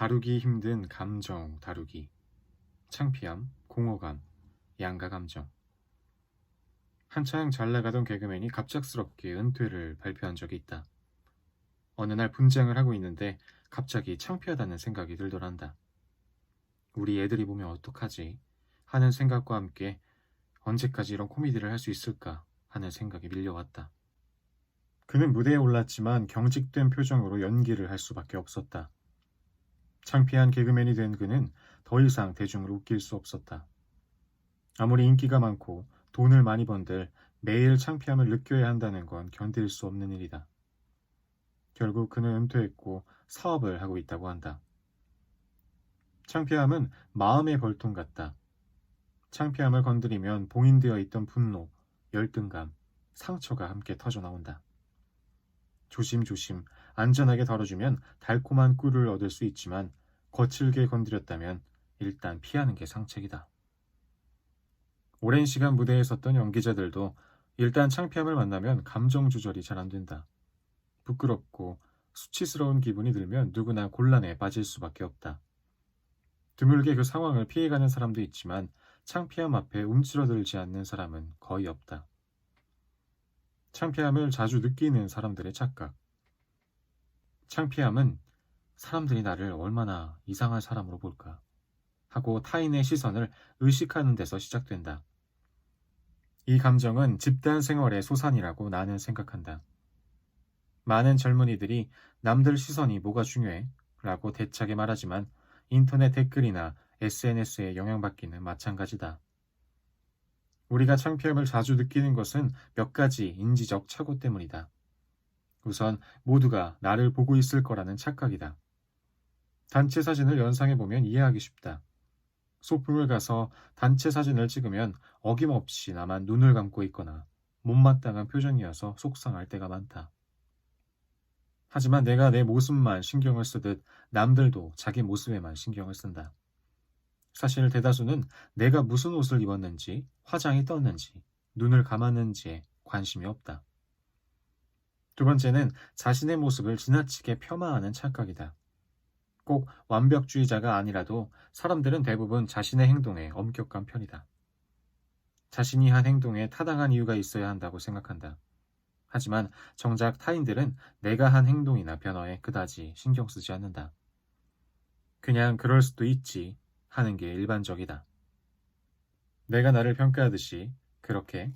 다루기 힘든 감정 다루기. 창피함, 공허감, 양가 감정. 한창 잘 나가던 개그맨이 갑작스럽게 은퇴를 발표한 적이 있다. 어느 날 분장을 하고 있는데 갑자기 창피하다는 생각이 들더란다. 우리 애들이 보면 어떡하지? 하는 생각과 함께 언제까지 이런 코미디를 할 수 있을까 하는 생각이 밀려왔다. 그는 무대에 올랐지만 경직된 표정으로 연기를 할 수밖에 없었다. 창피한 개그맨이 된 그는 더 이상 대중을 웃길 수 없었다. 아무리 인기가 많고 돈을 많이 번들 매일 창피함을 느껴야 한다는 건 견딜 수 없는 일이다. 결국 그는 은퇴했고 사업을 하고 있다고 한다. 창피함은 마음의 벌통 같다. 창피함을 건드리면 봉인되어 있던 분노, 열등감, 상처가 함께 터져 나온다. 조심조심 안전하게 다뤄주면 달콤한 꿀을 얻을 수 있지만 거칠게 건드렸다면 일단 피하는 게 상책이다. 오랜 시간 무대에 섰던 연기자들도 일단 창피함을 만나면 감정 조절이 잘 안 된다. 부끄럽고 수치스러운 기분이 들면 누구나 곤란에 빠질 수밖에 없다. 드물게 그 상황을 피해가는 사람도 있지만 창피함 앞에 움츠러들지 않는 사람은 거의 없다. 창피함을 자주 느끼는 사람들의 착각. 창피함은 사람들이 나를 얼마나 이상한 사람으로 볼까 하고 타인의 시선을 의식하는 데서 시작된다. 이 감정은 집단 생활의 소산이라고 나는 생각한다. 많은 젊은이들이 남들 시선이 뭐가 중요해? 라고 대차게 말하지만 인터넷 댓글이나 SNS에 영향받기는 마찬가지다. 우리가 창피함을 자주 느끼는 것은 몇 가지 인지적 착오 때문이다. 우선 모두가 나를 보고 있을 거라는 착각이다. 단체 사진을 연상해 보면 이해하기 쉽다. 소풍을 가서 단체 사진을 찍으면 어김없이 나만 눈을 감고 있거나 못마땅한 표정이어서 속상할 때가 많다. 하지만 내가 내 모습만 신경을 쓰듯 남들도 자기 모습에만 신경을 쓴다. 사실 대다수는 내가 무슨 옷을 입었는지, 화장이 떴는지, 눈을 감았는지에 관심이 없다. 두 번째는 자신의 모습을 지나치게 폄하하는 착각이다. 꼭 완벽주의자가 아니라도 사람들은 대부분 자신의 행동에 엄격한 편이다. 자신이 한 행동에 타당한 이유가 있어야 한다고 생각한다. 하지만 정작 타인들은 내가 한 행동이나 변화에 그다지 신경 쓰지 않는다. 그냥 그럴 수도 있지 하는 게 일반적이다. 내가 나를 평가하듯이 그렇게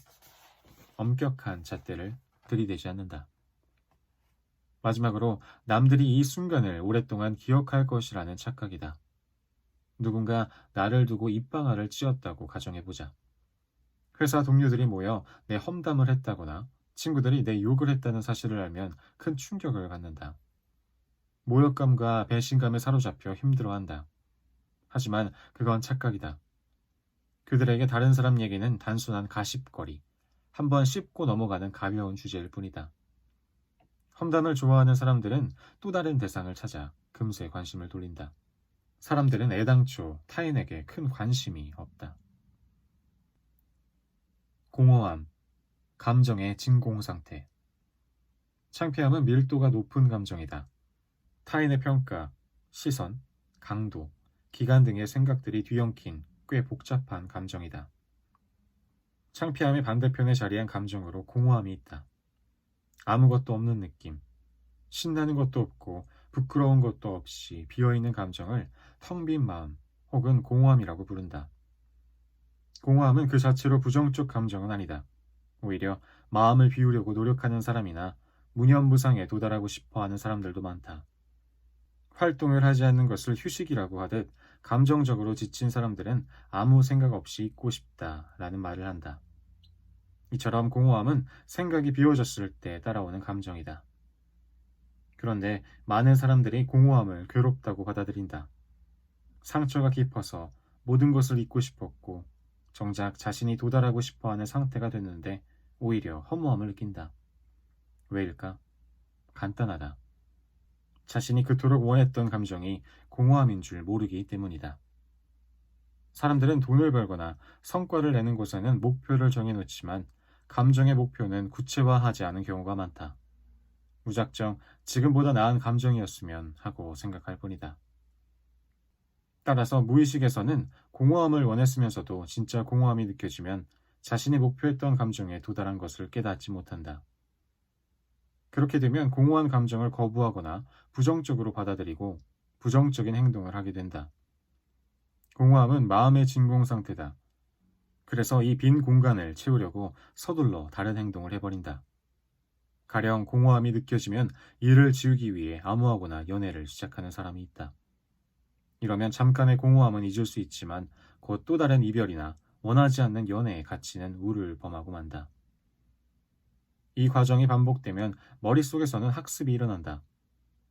엄격한 잣대를 들이대지 않는다. 마지막으로 남들이 이 순간을 오랫동안 기억할 것이라는 착각이다. 누군가 나를 두고 입방아를 찧었다고 가정해보자. 회사 동료들이 모여 내 험담을 했다거나 친구들이 내 욕을 했다는 사실을 알면 큰 충격을 받는다. 모욕감과 배신감에 사로잡혀 힘들어한다. 하지만 그건 착각이다. 그들에게 다른 사람 얘기는 단순한 가십거리, 한번 씹고 넘어가는 가벼운 주제일 뿐이다. 험담을 좋아하는 사람들은 또 다른 대상을 찾아 금세 관심을 돌린다. 사람들은 애당초 타인에게 큰 관심이 없다. 공허함, 감정의 진공 상태. 창피함은 밀도가 높은 감정이다. 타인의 평가, 시선, 강도, 기간 등의 생각들이 뒤엉킨 꽤 복잡한 감정이다. 창피함의 반대편에 자리한 감정으로 공허함이 있다. 아무것도 없는 느낌, 신나는 것도 없고 부끄러운 것도 없이 비어있는 감정을 텅 빈 마음 혹은 공허함이라고 부른다. 공허함은 그 자체로 부정적 감정은 아니다. 오히려 마음을 비우려고 노력하는 사람이나 무념무상에 도달하고 싶어 하는 사람들도 많다. 활동을 하지 않는 것을 휴식이라고 하듯 감정적으로 지친 사람들은 아무 생각 없이 있고 싶다라는 말을 한다. 이처럼 공허함은 생각이 비워졌을 때 따라오는 감정이다. 그런데 많은 사람들이 공허함을 괴롭다고 받아들인다. 상처가 깊어서 모든 것을 잊고 싶었고 정작 자신이 도달하고 싶어 하는 상태가 됐는데 오히려 허무함을 느낀다. 왜일까? 간단하다. 자신이 그토록 원했던 감정이 공허함인 줄 모르기 때문이다. 사람들은 돈을 벌거나 성과를 내는 곳에는 목표를 정해놓지만 감정의 목표는 구체화하지 않은 경우가 많다. 무작정 지금보다 나은 감정이었으면 하고 생각할 뿐이다. 따라서 무의식에서는 공허함을 원했으면서도 진짜 공허함이 느껴지면 자신이 목표했던 감정에 도달한 것을 깨닫지 못한다. 그렇게 되면 공허한 감정을 거부하거나 부정적으로 받아들이고 부정적인 행동을 하게 된다. 공허함은 마음의 진공 상태다. 그래서 이 빈 공간을 채우려고 서둘러 다른 행동을 해버린다. 가령 공허함이 느껴지면 일을 지우기 위해 암호하거나 연애를 시작하는 사람이 있다. 이러면 잠깐의 공허함은 잊을 수 있지만 곧 또 다른 이별이나 원하지 않는 연애에 갇히는 우를 범하고 만다. 이 과정이 반복되면 머릿속에서는 학습이 일어난다.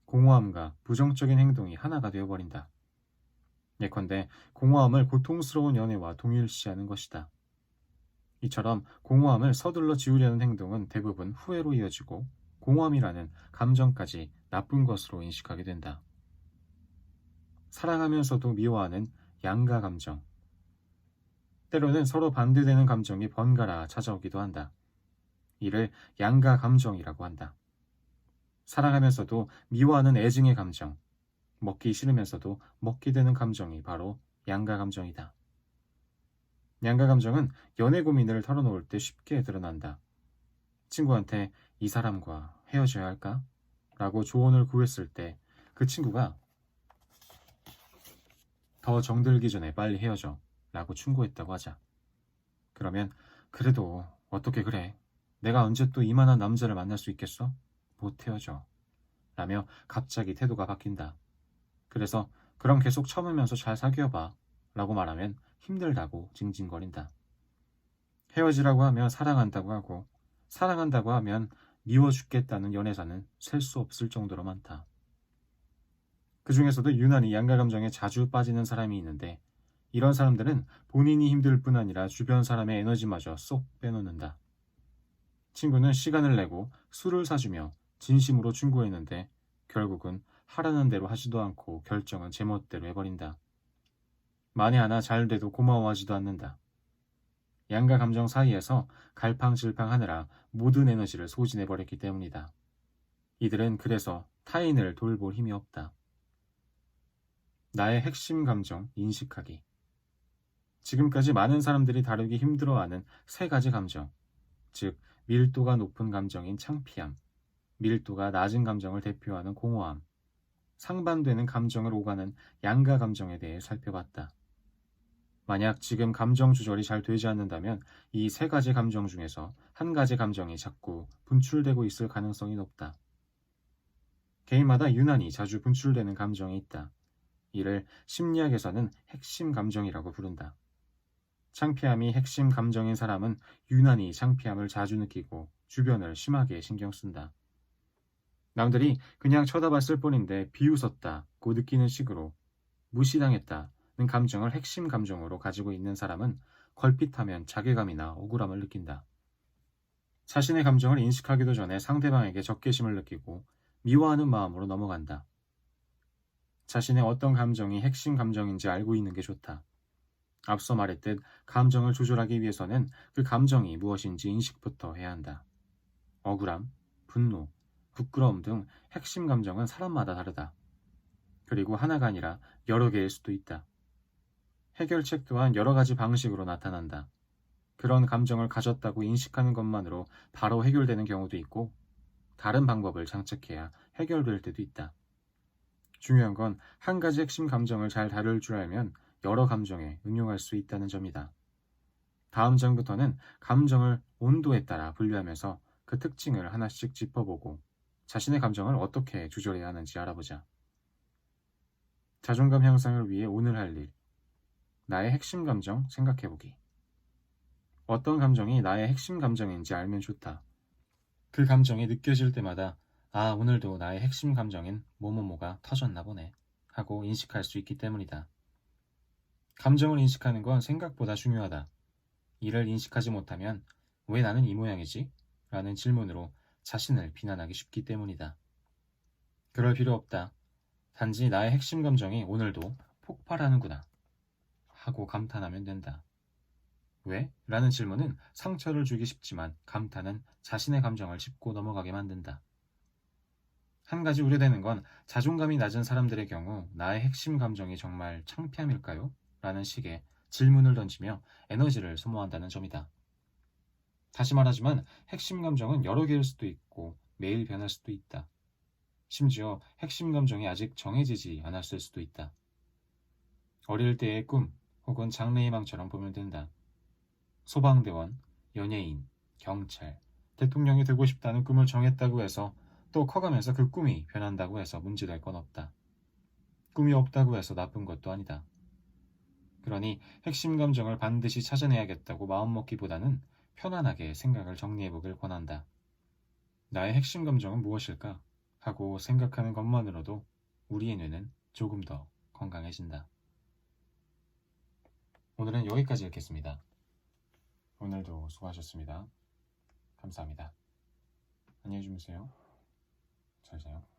공허함과 부정적인 행동이 하나가 되어버린다. 예컨대 공허함을 고통스러운 연애와 동일시하는 것이다. 이처럼 공허함을 서둘러 지우려는 행동은 대부분 후회로 이어지고 공허함이라는 감정까지 나쁜 것으로 인식하게 된다. 사랑하면서도 미워하는 양가 감정. 때로는 서로 반대되는 감정이 번갈아 찾아오기도 한다. 이를 양가 감정이라고 한다. 사랑하면서도 미워하는 애증의 감정, 먹기 싫으면서도 먹게 되는 감정이 바로 양가 감정이다. 양가 감정은 연애 고민을 털어놓을 때 쉽게 드러난다. 친구한테 이 사람과 헤어져야 할까? 라고 조언을 구했을 때 그 친구가 더 정들기 전에 빨리 헤어져 라고 충고했다고 하자. 그러면 그래도 어떻게 그래? 내가 언제 또 이만한 남자를 만날 수 있겠어? 못 헤어져. 라며 갑자기 태도가 바뀐다. 그래서 그럼 계속 참으면서 잘 사귀어봐. 라고 말하면 힘들다고 징징거린다. 헤어지라고 하면 사랑한다고 하고 사랑한다고 하면 미워 죽겠다는 연애사는 셀 수 없을 정도로 많다. 그 중에서도 유난히 양가 감정에 자주 빠지는 사람이 있는데 이런 사람들은 본인이 힘들 뿐 아니라 주변 사람의 에너지마저 쏙 빼놓는다. 친구는 시간을 내고 술을 사주며 진심으로 충고했는데 결국은 하라는 대로 하지도 않고 결정은 제멋대로 해버린다. 만에 하나 잘 돼도 고마워하지도 않는다. 양가 감정 사이에서 갈팡질팡하느라 모든 에너지를 소진해버렸기 때문이다. 이들은 그래서 타인을 돌볼 힘이 없다. 나의 핵심 감정 인식하기. 지금까지 많은 사람들이 다루기 힘들어하는 세 가지 감정, 즉 밀도가 높은 감정인 창피함, 밀도가 낮은 감정을 대표하는 공허함, 상반되는 감정을 오가는 양가 감정에 대해 살펴봤다. 만약 지금 감정 조절이 잘 되지 않는다면 이 세 가지 감정 중에서 한 가지 감정이 자꾸 분출되고 있을 가능성이 높다. 개인마다 유난히 자주 분출되는 감정이 있다. 이를 심리학에서는 핵심 감정이라고 부른다. 창피함이 핵심 감정인 사람은 유난히 창피함을 자주 느끼고 주변을 심하게 신경 쓴다. 남들이 그냥 쳐다봤을 뿐인데 비웃었다고 느끼는 식으로 무시당했다는 감정을 핵심 감정으로 가지고 있는 사람은 걸핏하면 자괴감이나 억울함을 느낀다. 자신의 감정을 인식하기도 전에 상대방에게 적개심을 느끼고 미워하는 마음으로 넘어간다. 자신의 어떤 감정이 핵심 감정인지 알고 있는 게 좋다. 앞서 말했듯 감정을 조절하기 위해서는 그 감정이 무엇인지 인식부터 해야 한다. 억울함, 분노, 부끄러움 등 핵심 감정은 사람마다 다르다. 그리고 하나가 아니라 여러 개일 수도 있다. 해결책 또한 여러 가지 방식으로 나타난다. 그런 감정을 가졌다고 인식하는 것만으로 바로 해결되는 경우도 있고, 다른 방법을 장착해야 해결될 때도 있다. 중요한 건 한 가지 핵심 감정을 잘 다룰 줄 알면 여러 감정에 응용할 수 있다는 점이다. 다음 장부터는 감정을 온도에 따라 분류하면서 그 특징을 하나씩 짚어보고 자신의 감정을 어떻게 조절해야 하는지 알아보자. 자존감 향상을 위해 오늘 할 일. 나의 핵심 감정 생각해보기. 어떤 감정이 나의 핵심 감정인지 알면 좋다. 그 감정이 느껴질 때마다 아, 오늘도 나의 핵심 감정인 뭐뭐뭐가 터졌나 보네 하고 인식할 수 있기 때문이다. 감정을 인식하는 건 생각보다 중요하다. 이를 인식하지 못하면 왜 나는 이 모양이지? 라는 질문으로 자신을 비난하기 쉽기 때문이다. 그럴 필요 없다. 단지 나의 핵심 감정이 오늘도 폭발하는구나. 하고 감탄하면 된다. 왜? 라는 질문은 상처를 주기 쉽지만 감탄은 자신의 감정을 짚고 넘어가게 만든다. 한 가지 우려되는 건 자존감이 낮은 사람들의 경우 나의 핵심 감정이 정말 창피함일까요? 라는 식의 질문을 던지며 에너지를 소모한다는 점이다. 다시 말하지만 핵심 감정은 여러 개일 수도 있고 매일 변할 수도 있다. 심지어 핵심 감정이 아직 정해지지 않았을 수도 있다. 어릴 때의 꿈 혹은 장래희망처럼 보면 된다. 소방대원, 연예인, 경찰, 대통령이 되고 싶다는 꿈을 정했다고 해서 또 커가면서 그 꿈이 변한다고 해서 문제될 건 없다. 꿈이 없다고 해서 나쁜 것도 아니다. 그러니 핵심 감정을 반드시 찾아내야겠다고 마음먹기보다는 편안하게 생각을 정리해보길 권한다. 나의 핵심 감정은 무엇일까? 하고 생각하는 것만으로도 우리의 뇌는 조금 더 건강해진다. 오늘은 여기까지 읽겠습니다. 오늘도 수고하셨습니다. 감사합니다. 안녕히 주무세요. 잘 자요.